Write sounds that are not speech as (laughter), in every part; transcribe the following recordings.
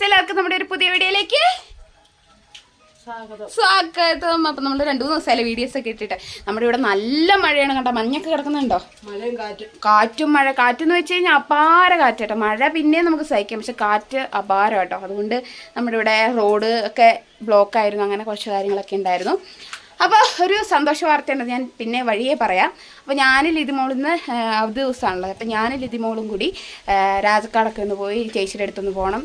Guys എല്ലാവർക്കും നമ്മുടെ ഒരു പുതിയ വീഡിയോയിലേക്ക് സ്വാഗതം. അപ്പൊ നമ്മൾ നമ്മൾ രണ്ടു മൂന്ന് ദിവസമല്ലേ വീഡിയോസ് ഒക്കെ ഇട്ടിട്ട്. നമ്മുടെ ഇവിടെ നല്ല മഴയാണ് കണ്ടോ. മഞ്ഞൊക്കെ കിടക്കുന്നുണ്ടോ? മഴയും കാറ്റും. കാറ്റും മഴ. കാറ്റെന്ന് വെച്ച് കഴിഞ്ഞാൽ അപാര കാറ്റാട്ടോ മഴ പിന്നെ നമുക്ക് സഹിക്കാം. പക്ഷെ കാറ്റ് അപാരം കേട്ടോ അതുകൊണ്ട് നമ്മുടെ ഇവിടെ റോഡ് ഒക്കെ ബ്ലോക്ക് ആയിരുന്നു. അങ്ങനെ കുറച്ച് കാര്യങ്ങളൊക്കെ ഉണ്ടായിരുന്നു. അപ്പോൾ ഒരു സന്തോഷ വാർത്തയുണ്ട് ഞാൻ പിന്നെ വഴിയേ പറയാം. അപ്പോൾ ഞാനും ലിതിമോളിൽ നിന്ന് അവധി ദിവസമാണല്ലോ. അപ്പോൾ ഞാനും ലിതിമോളും കൂടി രാജക്കാടൊക്കെ ഒന്ന് പോയി ചേച്ചിയുടെ അടുത്തൊന്ന് പോകണം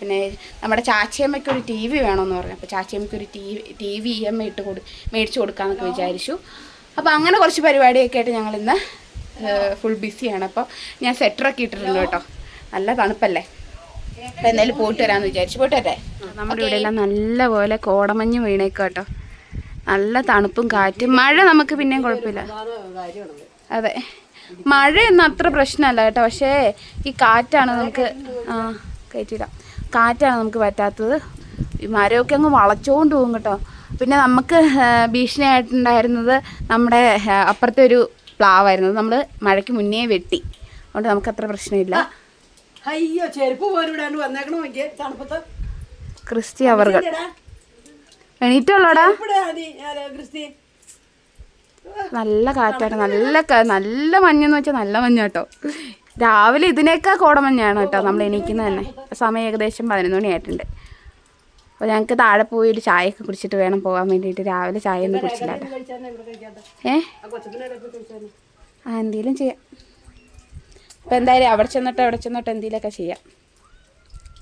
പിന്നെ നമ്മുടെ ചാച്ചിയമ്മയ്ക്ക് ഒരു ടി വി വേണമെന്ന് പറഞ്ഞു. അപ്പോൾ ചാച്ചിയമ്മയ്ക്ക് ഒരു T V T V E M I ഇട്ട് കൊടു മേടിച്ച് കൊടുക്കാമെന്നൊക്കെ വിചാരിച്ചു. അപ്പോൾ അങ്ങനെ കുറച്ച് പരിപാടിയൊക്കെ ആയിട്ട് ഞങ്ങൾ ഇന്ന് ഫുൾ ബിസിയാണ് അപ്പോൾ ഞാൻ സെറ്ററൊക്കെ ഇട്ടിട്ടുണ്ട് കേട്ടോ. നല്ല തണുപ്പല്ലേ? എന്തായാലും പോയിട്ട് വരാമെന്ന് വിചാരിച്ചു. പോയിട്ട് വരട്ടെ നമ്മുടെ ഇവിടെ എല്ലാം നല്ല പോലെ കോടമഞ്ഞ് വീണേക്കും കേട്ടോ. നല്ല തണുപ്പും കാറ്റും. മഴ നമുക്ക് പിന്നെയും കുഴപ്പമില്ല. അതെ. മഴയൊന്നും അത്ര പ്രശ്നമല്ല കേട്ടോ. പക്ഷേ ഈ കാറ്റാണ് നമുക്ക് ആ കയറ്റില്ല കാറ്റാണ് നമുക്ക് പറ്റാത്തത്. ഈ മരമൊക്കെ അങ്ങ് വളച്ചോണ്ട് പോകും കേട്ടോ. പിന്നെ നമുക്ക് ഭീഷണിയായിട്ടുണ്ടായിരുന്നത് നമ്മുടെ അപ്പുറത്തെ ഒരു പ്ലാവായിരുന്നു. നമ്മൾ മഴയ്ക്ക് മുന്നേ വെട്ടി. അതുകൊണ്ട് നമുക്ക് അത്ര പ്രശ്നമില്ല. അയ്യോ ചെരുപ്പ് പോലും വന്നേക്കണോ തണുപ്പത്ത്? അവർകൾ ഇല്ലടാ. എണീറ്റുള്ളടാ. നല്ല കാറ്റാണ്. നല്ല നല്ല മഞ്ഞെന്ന് വെച്ചാൽ നല്ല മഞ്ഞ കേട്ടോ. രാവിലെ ഇതിനേക്കാൾ കോടമഞ്ഞാണ് കേട്ടോ നമ്മൾ എണീക്കുന്നത് തന്നെ. സമയം ഏകദേശം പതിനൊന്ന് മണിയായിട്ടുണ്ട്. അപ്പോൾ ഞങ്ങൾക്ക് താഴെ പോയി ഒരു ഒക്കെ കുടിച്ചിട്ട് വേണം പോകാൻ വേണ്ടിയിട്ട്. രാവിലെ ചായ ഒന്നും കുടിച്ചില്ല ഏ? ആ എന്തെങ്കിലും ചെയ്യാം. അപ്പോൾ എന്തായാലും അവിടെ ചെന്നിട്ട് അവിടെ ചെന്നിട്ട് എന്തെങ്കിലുമൊക്കെ ചെയ്യാം.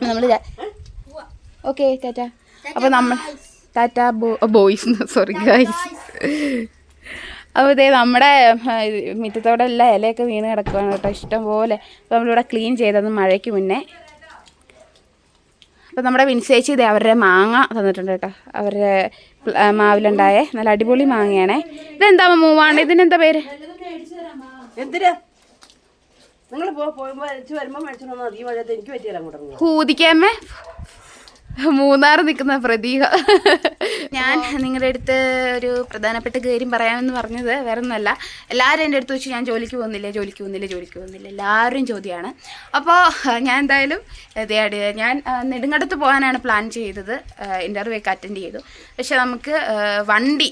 നമ്മൾ ഓക്കെ ടാറ്റ. അപ്പോൾ നമ്മൾ ടാറ്റ ബോ ബോയ്സ് സോറി ഗൈസ് അപ്പോൾ ഇതേ നമ്മുടെ മിറ്റത്തോടെ എല്ലാം ഇലയൊക്കെ വീണ് കിടക്കുകയാണ് കേട്ടോ ഇഷ്ടം പോലെ. അപ്പോൾ നമ്മളിവിടെ ക്ലീൻ ചെയ്തത് മഴയ്ക്ക് മുന്നേ. അപ്പോൾ നമ്മുടെ വിൻസേച്ചി ഇതേ അവരുടെ മാങ്ങ തന്നിട്ടുണ്ട് കേട്ടോ. അവരുടെ മാവിലുണ്ടായ നല്ല അടിപൊളി മാങ്ങയാണേ. ഇതെന്താ മൂവാണ്ട് ഇതിനെന്താ പേര്? എന്തിനാ? മൂന്നാർ നിൽക്കുന്ന പ്രതീക ഞാൻ നിങ്ങളുടെ അടുത്ത് ഒരു പ്രധാനപ്പെട്ട കാര്യം പറയാമെന്ന് പറഞ്ഞത് വേറെ ഒന്നുമല്ല എല്ലാവരും എന്റെ അടുത്ത് വെച്ച് ഞാൻ ജോലിക്ക് പോകുന്നില്ല ജോലിക്ക് പോകുന്നില്ല ജോലിക്ക് പോകുന്നില്ല. എല്ലാവരും ചോദ്യമാണ് അപ്പോൾ ഞാൻ എന്തായാലും ഇതേ അടി ഞാൻ നെടുങ്കടത്ത് പോകാനാണ് പ്ലാൻ ചെയ്തത്. ഇന്റർവ്യൂ ഒക്കെ അറ്റൻഡ് ചെയ്തു. പക്ഷെ നമുക്ക് വണ്ടി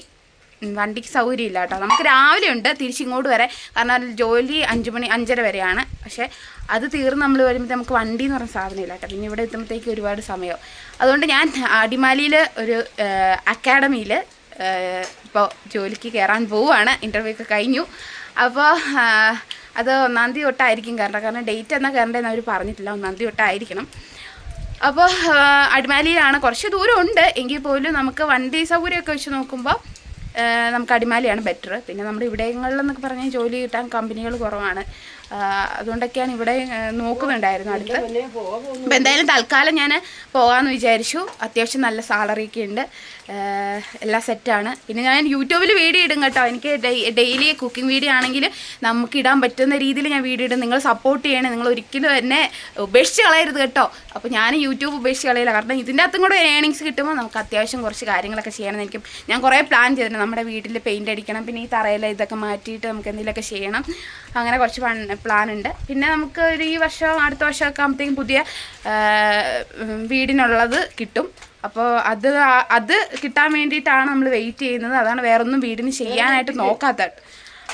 വണ്ടിക്ക് സൗകര്യമില്ല കേട്ടോ നമുക്ക് രാവിലെ ഉണ്ട് തിരിച്ചിങ്ങോട്ട് വരെ. കാരണം ജോലി അഞ്ച് മണി അഞ്ചര വരെയാണ്. പക്ഷേ അത് തീർന്ന് നമ്മൾ വരുമ്പോൾ നമുക്ക് വണ്ടി എന്ന് പറഞ്ഞ സാധനമില്ല കേട്ടോ പിന്നെ ഇവിടെ എത്തുമ്പോഴത്തേക്ക് ഒരുപാട് സമയവും. അതുകൊണ്ട് ഞാൻ അടിമാലിയിൽ ഒരു അക്കാഡമിയിൽ ഇപ്പോൾ ജോലിക്ക് കയറാൻ പോവുകയാണ് ഇന്റർവ്യൂ ഒക്കെ കഴിഞ്ഞു. അപ്പോൾ അത് ഒന്നാം തീയതി തൊട്ടായിരിക്കും കയറേണ്ടത് കാരണം ഡേറ്റ് എന്നാൽ കയറേണ്ടതെന്ന് അവർ പറഞ്ഞിട്ടില്ല. ഒന്നാം തീയതി തൊട്ടായിരിക്കണം. അപ്പോൾ അടിമാലിയിലാണ് കുറച്ച് ദൂരം ഉണ്ട് എങ്കിൽ പോലും നമുക്ക് വണ്ടി സൗകര്യമൊക്കെ വെച്ച് നോക്കുമ്പോൾ നമുക്ക് അടിമാലിയാണ് ബെറ്റർ പിന്നെ നമ്മുടെ എന്നൊക്കെ പറഞ്ഞാൽ ജോലി കിട്ടാൻ കമ്പനികൾ കുറവാണ്. അതുകൊണ്ടൊക്കെയാണ് ഇവിടെ നോക്കുന്നുണ്ടായിരുന്നു അടുത്ത് അപ്പം എന്തായാലും തൽക്കാലം ഞാൻ പോകാമെന്ന് വിചാരിച്ചു. അത്യാവശ്യം നല്ല സാലറി ഒക്കെ ഉണ്ട്. എല്ലാം സെറ്റാണ് പിന്നെ ഞാൻ യൂട്യൂബിൽ വീഡിയോ ഇടും കേട്ടോ. എനിക്ക് ഡെയിലി കുക്കിംഗ് വീഡിയോ ആണെങ്കിൽ നമുക്ക് ഇടാൻ പറ്റുന്ന രീതിയിൽ ഞാൻ വീഡിയോ ഇടും. നിങ്ങൾ സപ്പോർട്ട് ചെയ്യണേ. നിങ്ങൾ ഒരിക്കലും എന്നെ ഉപേക്ഷിച്ച് കളയരുത് കേട്ടോ. അപ്പോൾ ഞാൻ യൂട്യൂബ് ഉപേക്ഷിച്ച് കളയില്ല. കാരണം ഇതിന്റെ അകത്തും കൂടെ ഏണിങ്സ് കിട്ടുമ്പോൾ നമുക്ക് അത്യാവശ്യം കുറച്ച് കാര്യങ്ങളൊക്കെ ചെയ്യണം എനിക്ക് ഞാൻ കുറേ പ്ലാൻ ചെയ്തിട്ടുണ്ട്. നമ്മുടെ വീട്ടിൽ പെയിന്റ് അടിക്കണം. പിന്നെ ഈ തറയിൽ ഇതൊക്കെ മാറ്റിയിട്ട് നമുക്ക് എന്തെങ്കിലുമൊക്കെ ചെയ്യണം. അങ്ങനെ കുറച്ച് പ്ലാൻ ഉണ്ട്. പിന്നെ നമുക്ക് ഒരു ഈ വർഷം അടുത്ത വർഷമൊക്കെ ആകുമ്പോഴത്തേക്കും പുതിയ വീടിനുള്ളത് കിട്ടും. അപ്പോൾ അത് അത് കിട്ടാൻ വേണ്ടിയിട്ടാണ് നമ്മൾ വെയിറ്റ് ചെയ്യുന്നത്. അതാണ് വേറൊന്നും വീടിന് ചെയ്യാനായിട്ട് നോക്കാത്തത്.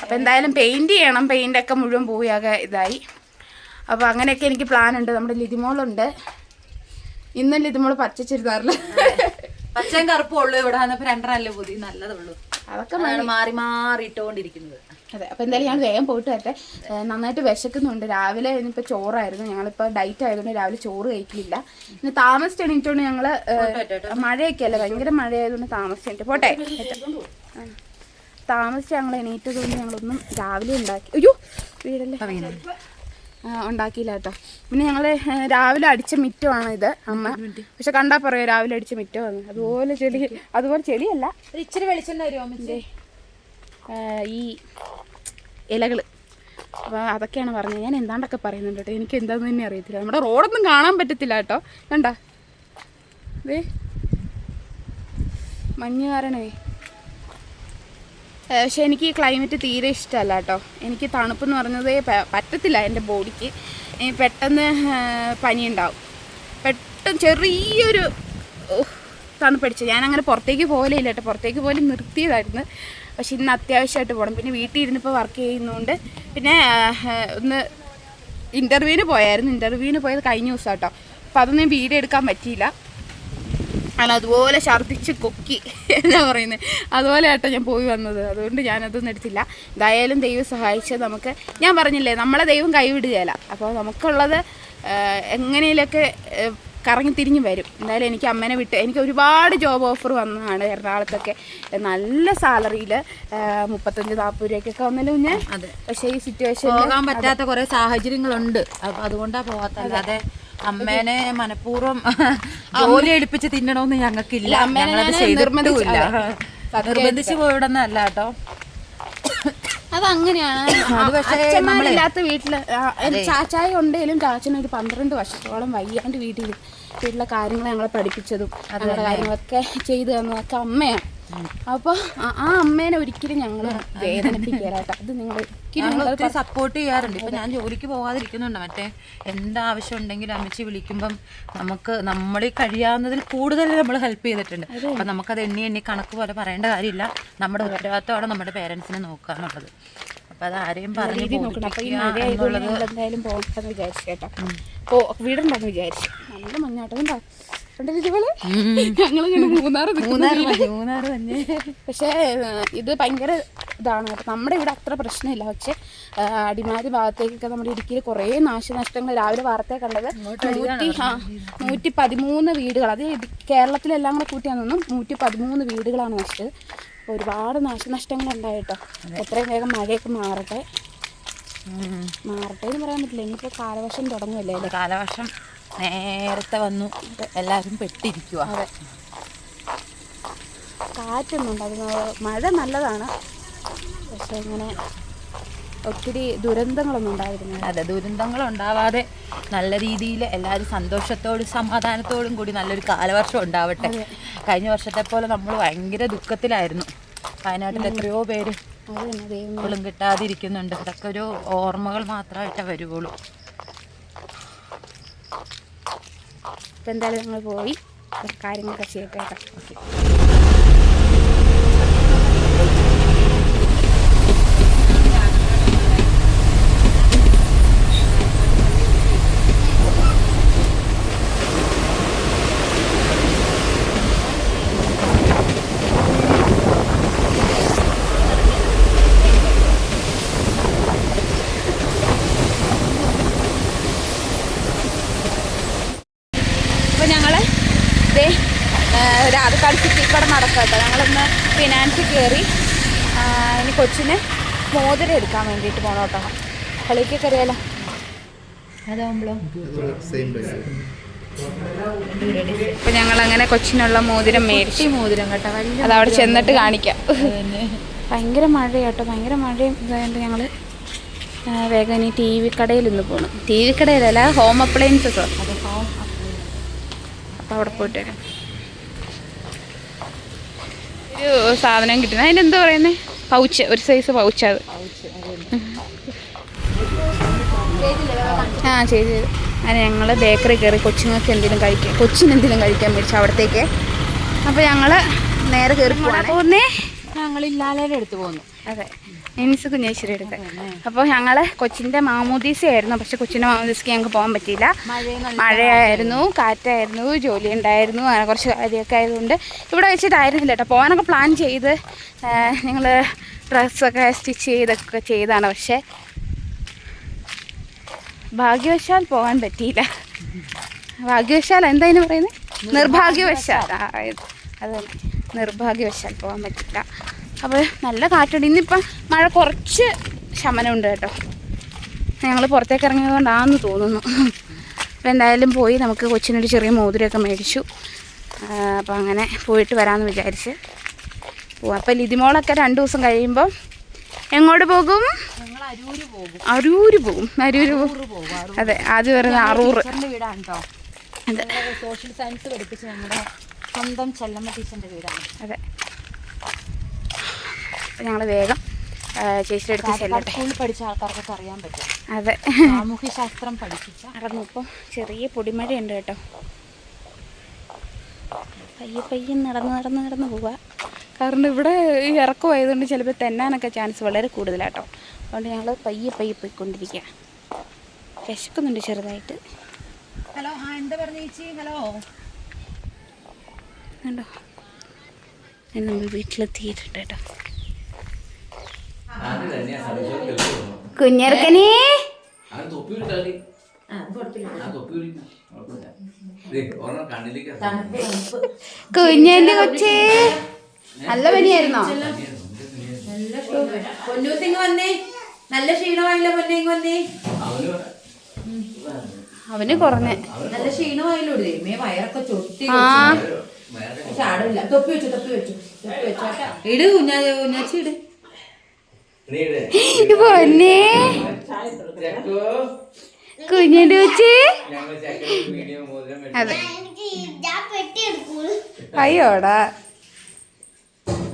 അപ്പോൾ എന്തായാലും പെയിന്റ് ചെയ്യണം. പെയിന്റൊക്കെ മുഴുവൻ ആകെ ഇതായി. അപ്പോൾ അങ്ങനെയൊക്കെ എനിക്ക് പ്ലാൻ ഉണ്ട്. നമ്മുടെ ലിതിമോളുണ്ട്. ഇന്നും ലിതിമോൾ പച്ച പച്ചയും കറുപ്പുള്ളൂ ഇവിടെ. വന്നപ്പോൾ രണ്ടരല്ലേ പുതിയ നല്ലതുള്ളൂ. അതൊക്കെ മാറി മാറി ഇട്ടുകൊണ്ടിരിക്കുന്നത്. അതെ അപ്പോൾ എന്തായാലും ഞാൻ വേഗം പോയിട്ട് വരട്ടെ. നന്നായിട്ട് വിശക്കുന്നുണ്ട്. രാവിലെ ഇനിയിപ്പോൾ ചോറായിരുന്നു. ഞങ്ങളിപ്പോൾ ഡയറ്റ് ആയതുകൊണ്ട് രാവിലെ ചോറ് കഴിക്കില്ല. ഇനി താമസിച്ച് എണീറ്റോണ്ട് ഞങ്ങൾ മഴയൊക്കെ അല്ലേ ഭയങ്കര മഴയായതുകൊണ്ട് താമസിച്ചിട്ട് പോട്ടെ. താമസിച്ച് ഞങ്ങൾ എണീറ്റതുകൊണ്ട് ഞങ്ങളൊന്നും രാവിലെ ഉണ്ടാക്കി അയ്യോ വീടല്ലേ? ഉണ്ടാക്കിയില്ല കേട്ടോ. പിന്നെ ഞങ്ങൾ രാവിലെ അടിച്ച മിറ്റമാണ് ഇത് അമ്മ. പക്ഷെ കണ്ടാൽ പറയോ രാവിലെ അടിച്ച മിറ്റമാണ്. അതുപോലെ ചെടി അതുപോലെ ചെടിയല്ല ഇച്ചിരി വെളിച്ചെണ്ണ വരുമോ ഈ ഇലകൾ അപ്പോൾ അതൊക്കെയാണ് പറഞ്ഞത്. ഞാൻ എന്താണ്ടൊക്കെ പറയുന്നുണ്ട് കേട്ടോ? എനിക്ക് എന്താണെന്ന് തന്നെ അറിയത്തില്ല. നമ്മുടെ റോഡൊന്നും കാണാൻ പറ്റത്തില്ല കേട്ടോ. കണ്ട? ദേ. മഞ്ഞ് കാരണമേ ഏ, പക്ഷെ എനിക്ക് ഈ ക്ലൈമറ്റ് തീരെ ഇഷ്ടമല്ല കേട്ടോ. എനിക്ക് തണുപ്പെന്ന് പറഞ്ഞത് പറ്റത്തില്ല എന്റെ ബോഡിക്ക്. പെട്ടെന്ന് പനി ഉണ്ടാവും പെട്ടെന്ന് ചെറിയൊരു തണുപ്പടിച്ച്. അങ്ങനെ പുറത്തേക്ക് പോകലേ ഇല്ല കേട്ടോ. പുറത്തേക്ക് പോലും നിർത്തിയതായിരുന്നു. പക്ഷെ ഇന്ന് അത്യാവശ്യമായിട്ട് പോകണം പിന്നെ വീട്ടിൽ ഇരുന്നിപ്പോൾ വർക്ക് ചെയ്യുന്നതുകൊണ്ട് പിന്നെ ഒന്ന് ഇന്റർവ്യൂവിന് പോയായിരുന്നു. ഇന്റർവ്യൂവിന് പോയത് കഴിഞ്ഞ ദിവസം കേട്ടോ അപ്പോൾ അതൊന്നും വീഡിയോ എടുക്കാൻ പറ്റിയില്ല. അല്ല അതുപോലെ ഛർദ്ദിച്ച് കൊക്കി എന്നാ പറയുന്നത് അതുപോലെ ആട്ടോ ഞാൻ പോയി വന്നത്. അതുകൊണ്ട് ഞാനതൊന്നും എടുത്തില്ല. എന്തായാലും ദൈവം സഹായിച്ച് നമുക്ക് ഞാൻ പറഞ്ഞില്ലേ നമ്മളെ ദൈവം കൈവിടുകയില്ല. അപ്പോൾ നമുക്കുള്ളത് എങ്ങനെയൊക്കെ കറങ്ങി തിരിഞ്ഞ് വരും. എന്തായാലും എനിക്ക് അമ്മേനെ വിട്ട് എനിക്ക് ഒരുപാട് ജോബ് ഓഫർ വന്നതാണ് എറണാകുളത്തൊക്കെ. നല്ല സാലറിയിൽ മുപ്പത്തഞ്ച് നാൽപ്പത് രൂപയ്ക്കൊക്കെ വന്നല്ലോ ഞാൻ പക്ഷേ ഈ സിറ്റുവേഷൻ പോകാൻ പറ്റാത്ത കുറെ സാഹചര്യങ്ങളുണ്ട്. അപ്പൊ അതുകൊണ്ടാ അതെ അമ്മേനെ മനഃപൂർവം ജോലി എടുപ്പിച്ച് തിന്നണമെന്ന് ഞങ്ങൾക്കില്ല. അമ്മേനെ നിർബന്ധിച്ച് അതെ. നിർബന്ധിച്ച് പോയിടുന്ന അല്ല കേട്ടോ. അതങ്ങനെയാണ് അത് പക്ഷേ അച്ഛന്മാരില്ലാത്ത വീട്ടിൽ ചാച്ചായ ഉണ്ടെങ്കിലും ചാച്ചന് ഒരു പന്ത്രണ്ട് വർഷത്തോളം വയ്യാണ്ട് വീട്ടിൽ വീട്ടിലെ കാര്യങ്ങൾ ഞങ്ങളെ പഠിപ്പിച്ചതും ഞങ്ങളുടെ കാര്യങ്ങളൊക്കെ ചെയ്തു തന്നതൊക്കെ അമ്മയാണ്. അപ്പൊ ആ- അമ്മേനെ ഒരിക്കലും ഞങ്ങൾ വേദനിപ്പിക്കാനായിട്ട് അത്. നിങ്ങൾ ഒരിക്കലും സപ്പോർട്ട് ചെയ്യാറുണ്ട്. ഇപ്പൊ ഞാൻ ജോലിക്ക് പോകാതിരിക്കുന്നുണ്ട് മറ്റേ എന്താവശ്യം ഉണ്ടെങ്കിലും അമ്മച്ചി വിളിക്കുമ്പം നമുക്ക് നമ്മളീ കഴിയാവുന്നതിൽ കൂടുതൽ നമ്മൾ ഹെൽപ്പ് ചെയ്തിട്ടുണ്ട്. അപ്പൊ നമുക്കത് എണ്ണി എണ്ണി കണക്ക് പോലെ പറയേണ്ട കാര്യമില്ല. നമ്മുടെ ഉത്തരവാദിത്തമാണ് നമ്മുടെ പേരൻസിനെ നോക്കുക എന്നുള്ളത് അപ്പൊ അത് ആരെയും പറഞ്ഞു രീതി നോക്കണം. അപ്പോൾ ഈ ബോധിപ്പിക്കുക മഴ ആയതുകൊണ്ട് ഞങ്ങൾ എന്തായാലും വിചാരിച്ചു കേട്ടോ. അപ്പോൾ വീടുണ്ടെന്ന് വിചാരിച്ചു. നല്ല മഞ്ഞാട്ടം ഞങ്ങളിങ്ങനെ മൂന്നാറ് മൂന്നാറ് തന്നെ പക്ഷേ ഇത് ഭയങ്കര ഇതാണ്. കേട്ടോ നമ്മുടെ ഇവിടെ അത്ര പ്രശ്നമില്ല. പക്ഷെ അടിമാലി ഭാഗത്തേക്കൊക്കെ നമ്മുടെ ഇടുക്കിയിൽ കുറേ നാശനഷ്ടങ്ങൾ രാവിലെ വാർത്തയെ കണ്ടത് നൂറ്റി നൂറ്റി പതിമൂന്ന് വീടുകൾ. അത് കേരളത്തിലെല്ലാം കൂടെ കൂട്ടിയാണെന്നും നൂറ്റി പതിമൂന്ന് വീടുകളാണ് നശിച്ചത്. അപ്പോൾ ഒരുപാട് നാശനഷ്ടങ്ങൾ ഉണ്ടായിട്ടോ എത്രയും വേഗം മഴയൊക്കെ മാറട്ടെ. മാറട്ടെ എന്ന് പറയാൻ പറ്റില്ല. ഇനിയിപ്പോൾ കാലവർഷം തുടങ്ങുമല്ലേ അല്ലേ? കാലവർഷം നേരത്തെ വന്നു. എല്ലാവരും പെട്ടിരിക്കുക അതെ. കാറ്റൊന്നും ഉണ്ടാകുന്ന മഴ നല്ലതാണ്. പക്ഷെ ഇങ്ങനെ ഒത്തിരി ദുരന്തങ്ങളൊന്നും ഉണ്ടായിരുന്നില്ല. അതെ ദുരന്തങ്ങൾ ഉണ്ടാവാതെ നല്ല രീതിയിൽ എല്ലാവരും സന്തോഷത്തോടും സമാധാനത്തോടും കൂടി നല്ലൊരു കാലവർഷം ഉണ്ടാവട്ടെ. കഴിഞ്ഞ വർഷത്തെ പോലെ നമ്മൾ ഭയങ്കര ദുഃഖത്തിലായിരുന്നു. വയനാട്ടിൽ എത്രയോ പേര് ും ഇപ്പോഴും കിട്ടാതിരിക്കുന്നുണ്ട്. ഇതൊക്കെ ഒരു ഓർമ്മകൾ മാത്രമായിട്ടേ വരുവുള്ളൂ. ഇപ്പം എന്തായാലും ഞങ്ങൾ പോയി. കാര്യങ്ങളൊക്കെ ചെയ്യട്ടെ കേട്ടോ അപ്പോൾ ഞങ്ങൾ ഇതേ രാധക്കാട് സിറ്റി കൂടെ നടക്കാം കേട്ടോ ഞങ്ങളൊന്ന് ഫിനാൻസിൽ കയറി ആ, ഇനി കൊച്ചിന് മോതിരം എടുക്കാൻ വേണ്ടിയിട്ട് പോകണം കേട്ടോ. കളിക്കൊക്കെ അറിയാലോ അതാവുമ്പോഴോ ഇപ്പൊ ഞങ്ങൾ അങ്ങനെ കൊച്ചിനുള്ള മോതിരം മേടിച്ചു. മോതിരം കേട്ടോ അത് അവിടെ ചെന്നിട്ട് കാണിക്കാം. ഭയങ്കര മഴയാട്ടോ ഭയങ്കര മഴയും. ഇതായതുകൊണ്ട് ഞങ്ങൾ വേഗം ഇനി ടി വി കടയിൽ ഒന്ന് പോകണം ടി വി കടയിലല്ല ഹോം അപ്ലയൻസസ് അപ്പൊ അവിടെ പോയിട്ട് വരാം ഒരു സാധനം കിട്ടുന്നത് അതിനെന്താ പറയുന്നത് പൗച്ച് ഒരു സൈസ് പൗച്ച് അത്. ആ ചെയ്ത് ചെയ്ത്. അങ്ങനെ ഞങ്ങൾ ബേക്കറി കയറി കൊച്ചുങ്ങൾക്ക് എന്തെങ്കിലും കഴിക്കാൻ കൊച്ചിന് എന്തെങ്കിലും കഴിക്കാൻ മേടിച്ചു അവിടത്തേക്ക്. അപ്പോൾ ഞങ്ങൾ നേരെ കയറി പോകാൻ പോകുന്നേ ഞങ്ങൾ ഇല്ലാലേടെ അടുത്ത് പോന്നു. അതെ. എനിസ് കുഞ്ഞേശ്വരി അടുത്ത്. അപ്പോൾ ഞങ്ങൾ കൊച്ചിന്റെ മാമോദീസയായിരുന്നു പക്ഷെ കൊച്ചിന്റെ മാമോദീസയ്ക്ക് ഞങ്ങൾക്ക് പോകാൻ പറ്റിയില്ല. മഴയായിരുന്നു കാറ്റായിരുന്നു ജോലി ഉണ്ടായിരുന്നു അങ്ങനെ കുറച്ച് കാര്യമൊക്കെ ആയതുകൊണ്ട് ഇവിടെ വെച്ചിട്ടായിരുന്നില്ല കേട്ടോ. പോകാനൊക്കെ പ്ലാൻ ചെയ്ത് ഞങ്ങൾ ഡ്രസ്സൊക്കെ സ്റ്റിച്ച് ചെയ്തൊക്കെ ചെയ്താണ്. പക്ഷേ ഭാഗ്യവശാൽ പോകാൻ പറ്റിയില്ല. (laughs) ഭാഗ്യവശാൽ എന്താ ഇതിന് പറയുന്നത് നിർഭാഗ്യവശാൽ. അതെ നിർഭാഗ്യവശാൽ പോകാൻ പറ്റില്ല. അപ്പോൾ നല്ല കാറ്റുണ്ട്. ഇന്നിപ്പം മഴ കുറച്ച് ശമനമുണ്ട് കേട്ടോ. ഞങ്ങൾ പുറത്തേക്ക് ഇറങ്ങിയത് കൊണ്ടാണെന്ന് തോന്നുന്നു. അപ്പോൾ എന്തായാലും പോയി നമുക്ക് കൊച്ചിനൊരു ചെറിയ മോതിരമൊക്കെ മേടിച്ചു. അപ്പോൾ അങ്ങനെ പോയിട്ട് വരാമെന്ന് വിചാരിച്ച് പോവാം. അപ്പോൾ ലിതിമോളൊക്കെ രണ്ട് ദിവസം കഴിയുമ്പോൾ എങ്ങോട്ട് പോകും? അരൂര് പോകും. അരൂര് പോകും. അതെ ആദ്യം വരുന്ന അറൂർ സോഷ്യൽ സയൻസ് പഠിപ്പിച്ച് ഞങ്ങളുടെ സ്വന്തം ചെല്ലമ്മ ടീച്ചറിന്റെ വീടാണ്. അതെ. ഞങ്ങൾ വേഗം ചേച്ചിയുടെ അടുത്ത് ചെല്ലട്ടെ. സ്കൂളിൽ പഠിച്ച ആൾക്കാർക്കൊക്കെ അറിയാൻ പറ്റും. അതെ. സാമൂഹ്യ ശാസ്ത്രം പഠിപ്പിച്ച. നടന്നു ചെറിയ ചെറിയ പൊടിമഴയുണ്ട് കേട്ടോ. പയ്യെ പയ്യെ നടന്ന് നടന്ന് നടന്ന് പോവുക കാരണം ഇവിടെ ഈ ഇറക്കമായതുകൊണ്ട് ചിലപ്പോൾ തെന്നാനൊക്കെ ചാൻസ് വളരെ കൂടുതലാട്ടോ. അതുകൊണ്ട് ഞങ്ങൾ പയ്യെ പയ്യെ പോയിക്കൊണ്ടിരിക്കുക വിശക്കുന്നുണ്ട് ചെറുതായിട്ട്. ഹലോ ആ എന്താ പറഞ്ഞു ചേച്ചി? ഹലോ. കണ്ടോ? ഞാൻ നമ്മൾ വീട്ടിലെത്തിയിട്ടുണ്ട് കേട്ടോ. കുഞ്ഞർക്കനെ കുഞ്ഞിന്റെ കൊച്ചേ. നല്ല പനിയായിരുന്നോ? പൊന്നൂത്തിങ് വന്നേ. നല്ല ക്ഷീണമായില്ല പൊന്നേങ് വന്നേ? അവന് കുറഞ്ഞ. നല്ല ക്ഷീണമായില്ലോ വയറൊക്കെ ചൊട്ടി ആ. ചാടില്ല തൊപ്പി വെച്ചു തൊപ്പി വെച്ചു തൊപ്പി വെച്ചോട്ടാ ഇട് കുഞ്ഞാ കുഞ്ഞാച്ചി ഇട്. നീ ഇട്. പൊന്നേ. കുഞ്ഞിന്റെ വെച്ച് അതെ. അയ്യോടാ.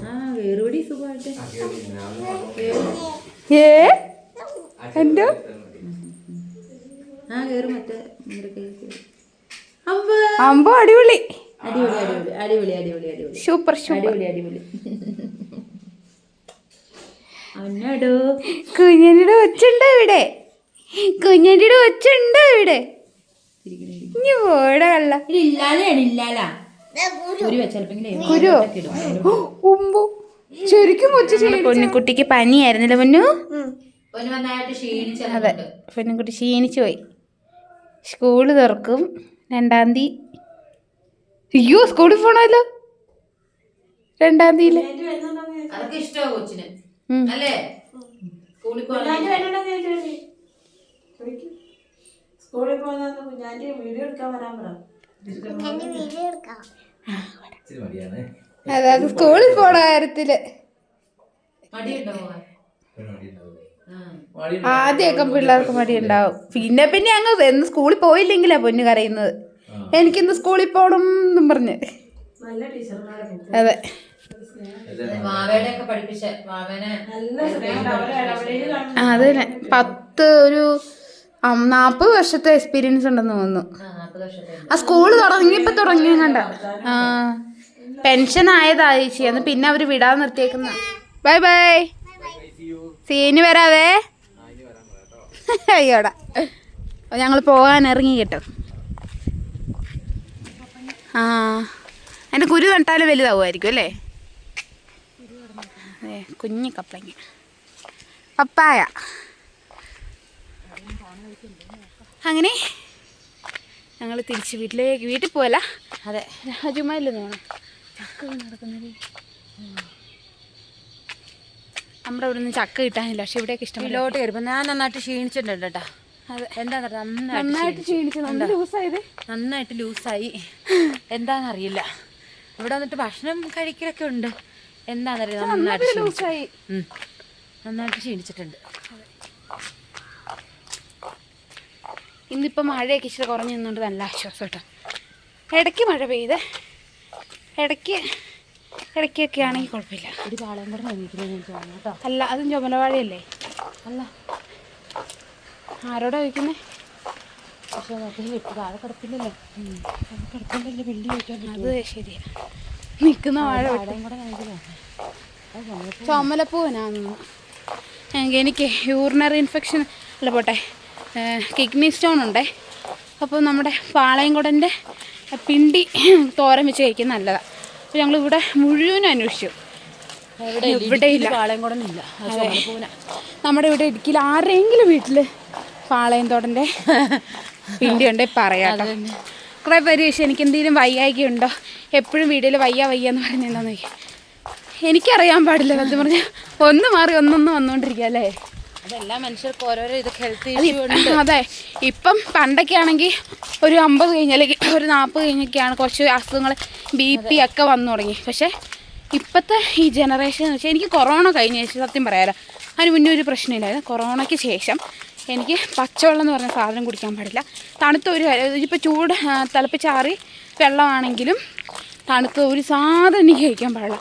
ആ വേറുപടി സുഖമായിട്ട്? ഏ? എന്തോ? ആ കേറ് മറ്റേ. അമ്പ. അമ്പോ അടിപൊളി. അടിപൊളി അടിപൊളി അടിപൊളി അടിപൊളി അടിപൊളി. Super super. അടിപൊളി അടിപൊളി. അന്നടോ. കുഞ്ഞിന്റെ കൊച്ചുണ്ടോ ഇവിടെ? കുഞ്ഞിന്റെ ഒച്ചുണ്ട് ഇവിടെ? ഇനി പോടാ കള്ള. ഇല്ലാലാണ് ഇല്ലാല കുരു. ഉമ്പു (gasps) ശരിക്കും പൊന്നുകുട്ടിക്ക് പനിയായിരുന്നില്ല പൊന്നു? അതെ. പൊന്നുകുട്ടി ക്ഷീണിച്ചു പോയി. സ്കൂൾ തുറക്കും. രണ്ടാം തീയതി അയ്യോ സ്കൂളിൽ പോണല്ലോ. രണ്ടാം തീയതി. അതൊക്കെ ഇഷ്ടമാ കൊച്ചിന്. ഉം. അല്ലേ? സ്കൂളിൽ പോകാൻ സ്കൂളിൽ പോകുന്ന കുഞ്ഞാന്റെ വീഡിയോ എടുക്കാൻ വരാൻ പറ. ഇച്ചിരി മടിയാണ്. അതായത് സ്കൂളിൽ പോണ കാര്യത്തിൽ. മടിയുണ്ടാവും. ആദ്യമൊക്കെ പിള്ളേർക്ക് മടി ഉണ്ടാവും പിന്നെ പിന്നെ അങ്ങ് എന്ന് സ്കൂളിൽ പോയില്ലെങ്കിലാ പൊന്നു കരയുന്നത്. എനിക്കിന്ന് സ്കൂളിൽ പോകണം എന്നും പറഞ്ഞ്. അതെ. അത് പത്ത് ഒരു നാൽപ്പത് വർഷത്തെ എക്സ്പീരിയൻസ് ഉണ്ടെന്ന് തോന്നുന്നു. ആ നാൽപ്പത് വർഷത്തെ ആ സ്കൂൾ തുടങ്ങിയപ്പോ തുടങ്ങിയ കണ്ട. ആ. പെൻഷൻ ആയതായി ചെയ്യുന്നു പിന്നെ അവർ വിടാൻ നിർത്തിയേക്കുന്ന. Bye bye scene വരാവേ. (laughs) അയ്യോടാ. ഞങ്ങൾ പോകാൻ ഇറങ്ങി കേട്ടോ. ആ. അതിന്റെ കുരു നട്ടാലും വലുതാവുമായിരിക്കും അല്ലേ? കുഞ്ഞു കുഞ്ഞി കപ്പളങ്ങ പപ്പായ. അങ്ങനെ ഞങ്ങൾ തിരിച്ച് വീട്ടിലേക്ക് വീട്ടിൽ പോയല്ല അതെ. രാജുമാരിൽ വീണ് നടക്കുന്നത്. നമ്മുടെ ഇവിടെ നിന്ന് ചക്ക കിട്ടാനില്ല പക്ഷെ ഇവിടെയൊക്കെ ഇഷ്ടം ഇല്ലോട്ട് കയറിപ്പോ ഞാൻ നന്നായിട്ട് ക്ഷീണിച്ചിട്ടുണ്ട് കേട്ടാ നന്നായിട്ട് ലൂസായി. എന്താണെന്നറിയില്ല ഇവിടെ വന്നിട്ട് ഭക്ഷണം കഴിക്കലൊക്കെ ഉണ്ട്. എന്താണെന്നറിയില്ല നന്നായിട്ട്. നന്നായിട്ട് ക്ഷീണിച്ചിട്ടുണ്ട്. ഇന്നിപ്പോൾ മഴയൊക്കെ ഇച്ചിരി കുറഞ്ഞു നിന്നുകൊണ്ട് നല്ല ആശ്വാസം കേട്ടോ. ഇടയ്ക്ക് മഴ പെയ്ത്. ഇടയ്ക്ക് ഇടയ്ക്കൊക്കെ ആണെങ്കിൽ കുഴപ്പമില്ല. ഒരു പാളയം കൂടെ അല്ല അതും ചുമലവാഴയല്ലേ അല്ല. ആരോടാ ചോദിക്കുന്നേ? പക്ഷെ നോക്കി വെട്ടി താഴെ കിടപ്പില്ലല്ലോ. കിടപ്പില്ലല്ലോ വെള്ളി ചോദിക്കാൻ അത് ശരിയാ. നിൽക്കുന്ന വാഴ വെട്ടി. പാളയം കൂടെ നോക്കില്ല ചുമലപ്പൂവനാന്ന് എനിക്ക് എനിക്ക് യൂറിനറി ഇൻഫെക്ഷൻ അല്ല പോട്ടെ കിഡ്നി സ്റ്റോൺ ഉണ്ടേ. അപ്പോൾ നമ്മുടെ പാളയംകുടന്റെ പിണ്ടി തോരൻ വെച്ച് കഴിക്കുന്നത് നല്ലതാണ് അപ്പോൾ ഞങ്ങളിവിടെ മുഴുവനും അന്വേഷിച്ചു. ഇവിടെ ഇല്ല. പാളയംകുടനില്ല നമ്മുടെ ഇവിടെ ഇടുക്കിയിൽ ആരെങ്കിലും വീട്ടിൽ പാളയം തോടന്റെ പിണ്ടി ഉണ്ടേ പറയാം കുറേ പേര് ചോദിച്ചു എനിക്ക് എന്തെങ്കിലും വയ്യായിക ഉണ്ടോ? എപ്പോഴും വീട്ടിൽ വയ്യ വയ്യ എന്ന് ചോദിക്കും എനിക്കറിയാൻ പാടില്ല എന്ന് പറഞ്ഞാൽ ഒന്ന് മാറി ഒന്നൊന്ന് വന്നുകൊണ്ടിരിക്കുക അല്ലേ? അതെല്ലാ മനുഷ്യർക്ക് ഓരോരോ ഇത് ഹെൽത്ത് അത് ഇപ്പ- പണ്ടൊക്കെ ആണെങ്കിൽ ഒരു അമ്പത് കഴിഞ്ഞ അല്ലെങ്കിൽ ഒരു നാൽപ്പത് കഴിഞ്ഞൊക്കെയാണ് കുറച്ച് അസുഖങ്ങൾ ബി പി ഒക്കെ വന്നു തുടങ്ങി. പക്ഷേ ഇപ്പോഴത്തെ ഈ ജനറേഷൻ എന്ന് വെച്ചാൽ എനിക്ക് കൊറോണ കഴിഞ്ഞ ശേഷം സത്യം പറയാലോ അതിന് മുന്നേ ഒരു പ്രശ്നമില്ലായിരുന്നു. കൊറോണയ്ക്ക് ശേഷം എനിക്ക് പച്ചവെള്ളം എന്ന് പറഞ്ഞ സാധനം കുടിക്കാൻ പാടില്ല. തണുത്ത ഒരു ഇപ്പോൾ ചൂട് തിളപ്പിച്ചാറി വെള്ളമാണെങ്കിലും തണുത്ത ഒരു സാധനം എനിക്ക് കഴിക്കാൻ പാടില്ല.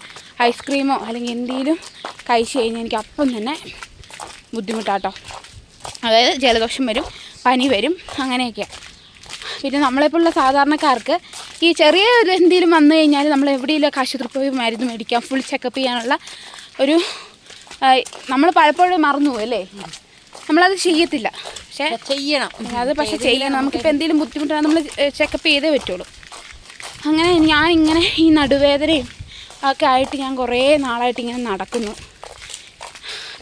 ഐസ്ക്രീമോ അല്ലെങ്കിൽ എന്തെങ്കിലും കഴിച്ച് കഴിഞ്ഞാൽ എനിക്ക് അപ്പം തന്നെ ബുദ്ധിമുട്ടാട്ടോ. അതായത് ജലദോഷം വരും പനി വരും അങ്ങനെയൊക്കെയാണ് പിന്നെ നമ്മളെപ്പോലുള്ള സാധാരണക്കാർക്ക് ഈ ചെറിയ എന്തെങ്കിലും വന്നു കഴിഞ്ഞാൽ നമ്മൾ എവിടെയെങ്കിലും ആശുപത്രി പോയി മരുന്ന് മേടിക്കാം ഫുൾ ചെക്കപ്പ് ചെയ്യാനുള്ള ഒരു നമ്മൾ പലപ്പോഴും മറന്നു അല്ലേ? നമ്മളത് ചെയ്യത്തില്ല. പക്ഷേ ചെയ്യണം. അത് പക്ഷെ ചെയ്യണം. നമുക്കിപ്പോൾ എന്തെങ്കിലും ബുദ്ധിമുട്ടാണ് നമ്മൾ ചെക്കപ്പ് ചെയ്തേ പറ്റുള്ളൂ. അങ്ങനെ ഞാൻ ഇങ്ങനെ ഈ നടുവേദനയും ഒക്കെ ആയിട്ട് ഞാൻ കുറേ നാളായിട്ട് ഇങ്ങനെ നടക്കുന്നു.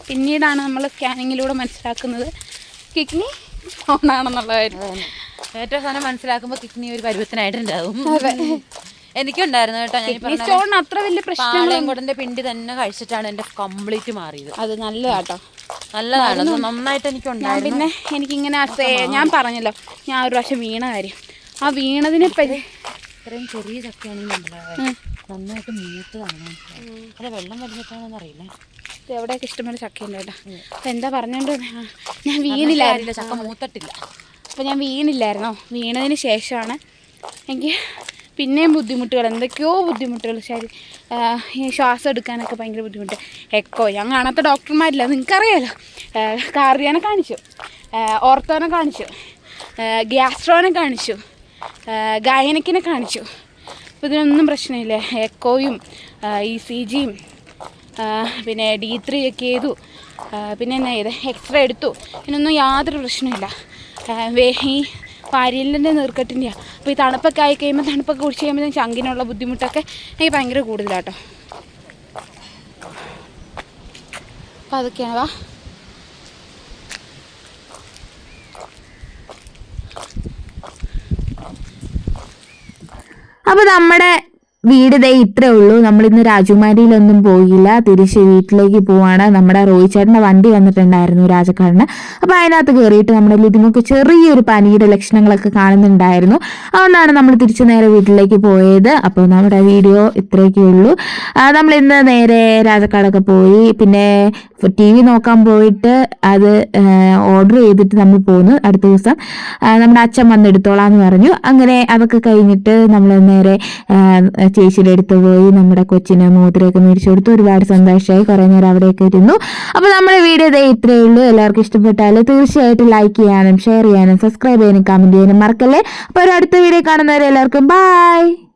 പിന്നീടാണ് നമ്മൾ സ്കാനിങ്ങിലൂടെ മനസ്സിലാക്കുന്നത് കിഡ്നി സ്റ്റോണാണെന്നുള്ള കാര്യം ഏറ്റവും സാധനം മനസ്സിലാക്കുമ്പോൾ കിഡ്നി ഒരു പരുവത്തിനായിട്ടുണ്ടാവും. എനിക്കുണ്ടായിരുന്നു കേട്ടോ കിഡ്നി സ്റ്റോണിന് അത്ര വലിയ പ്രശ്നം പിണ്ടി തന്നെ കഴിച്ചിട്ടാണ് എന്റെ കംപ്ലീറ്റ് മാറിയത്. അത് നല്ലതാട്ടോ. നല്ലതാണ്. നന്നായിട്ട് എനിക്കുണ്ടായിരുന്നു. പിന്നെ എനിക്കിങ്ങനെ ഞാൻ പറഞ്ഞല്ലോ ഞാൻ ഒരു പ്രാവശ്യം വീണ കാര്യം. ആ വീണതിനെ പറ്റി ഇത്രയും ചെറിയ ചക്കയാണെങ്കിൽ നമ്മളെ നന്നായിട്ട് മൂത്തതാണ് അല്ല വെള്ളം വലിച്ചിട്ടാണെന്ന് അറിയില്ല? എവിടെയൊക്കെ ഇഷ്ടംപോലെ ചക്കയുണ്ട് കേട്ടോ അപ്പം എന്താ പറഞ്ഞോണ്ട് ഞാൻ വീണില്ലായിരുന്നു. ചക്ക മൂത്തിട്ടില്ല. അപ്പം ഞാൻ വീണില്ലായിരുന്നോ. വീണതിന് ശേഷമാണ് എനിക്ക് പിന്നെയും ബുദ്ധിമുട്ടുകൾ എന്തൊക്കെയോ ബുദ്ധിമുട്ടുകൾ. ശരി ഈ ശ്വാസം എടുക്കാനൊക്കെ ഭയങ്കര ബുദ്ധിമുട്ട്. എക്കോ ഞാൻ കാണാത്ത ഡോക്ടർമാരില്ല. നിങ്ങൾക്കറിയാലോ? കാർഡിയാനെ കാണിച്ചു. ഓർത്തോനെ കാണിച്ചു. ഗ്യാസ്ട്രോനെ കാണിച്ചു. ഗായനക്കിനെ കാണിച്ചു. അപ്പോൾ ഇതിനൊന്നും പ്രശ്നമില്ല. എക്കോയും ഇ സി ജിയും പിന്നെ ഡി ത്രീ ഒക്കെ ചെയ്തു. പിന്നെ എന്നാ ചെയ്ത്? എക്സ്റേ എടുത്തു. ഇതിനൊന്നും യാതൊരു പ്രശ്നമില്ല. ഈ പാരിയലിന്റെ നീർക്കെട്ടിന്റെയാണ് അപ്പോൾ ഈ തണുപ്പൊക്കെ ആയി കഴിയുമ്പോൾ തണുപ്പൊക്കെ കുടിച്ച് കഴിയുമ്പോൾ ചങ്കിനുള്ള ബുദ്ധിമുട്ടൊക്കെ എനിക്ക് ഭയങ്കര കൂടുതലാട്ടോ. അപ്പം അതൊക്കെയാണ് വാ. അപ്പൊ നമ്മുടെ വീട് ദേ ഇത്രേ ഉള്ളൂ. നമ്മളിന്ന് രാജകുമാരിയിലൊന്നും പോയില്ല. തിരിച്ച് വീട്ടിലേക്ക് പോവാണ്. നമ്മുടെ റോഹിത് ചേട്ടന്റെ വണ്ടി വന്നിട്ടുണ്ടായിരുന്നു രാജക്കാരന് അപ്പോൾ അതിനകത്ത് കയറിയിട്ട് നമ്മുടെ ലിതിമൊക്കെ ചെറിയൊരു പനിയുടെ ലക്ഷണങ്ങളൊക്കെ കാണുന്നുണ്ടായിരുന്നു. അതുകൊണ്ടാണ് നമ്മൾ തിരിച്ച് നേരെ വീട്ടിലേക്ക് പോയത്. അപ്പോൾ നമ്മുടെ വീഡിയോ ഇത്രയൊക്കെ ഉള്ളൂ. നമ്മൾ ഇന്ന് നേരെ രാജക്കാടൊക്കെ പോയി. പിന്നെ ടി വി നോക്കാൻ പോയിട്ട് അത് ഓർഡർ ചെയ്തിട്ട് നമ്മൾ പോന്നു അടുത്ത ദിവസം. നമ്മുടെ അച്ഛൻ വന്നെടുത്തോളാം എന്ന് പറഞ്ഞു. അങ്ങനെ അതൊക്കെ കഴിഞ്ഞിട്ട് നമ്മൾ നേരെ ചേച്ചിയുടെ അടുത്ത് പോയി നമ്മുടെ കൊച്ചിനെ മോതിരമൊക്കെ മേടിച്ചു കൊടുത്തു ഒരുപാട് സന്തോഷമായി കുറേ നേരം അവിടെയൊക്കെ ഇരുന്നു. അപ്പോൾ നമ്മുടെ വീഡിയോ ഇതേ ഇത്രയേ ഉള്ളൂ. എല്ലാവർക്കും ഇഷ്ടപ്പെട്ടാൽ തീർച്ചയായിട്ടും ലൈക്ക് ചെയ്യാനും ഷെയർ ചെയ്യാനും സബ്സ്ക്രൈബ് ചെയ്യാനും കമന്റ് ചെയ്യാനും മറക്കല്ലേ? അപ്പോൾ ഒരു അടുത്ത വീഡിയോ കാണുന്നവരെ എല്ലാവർക്കും ബൈ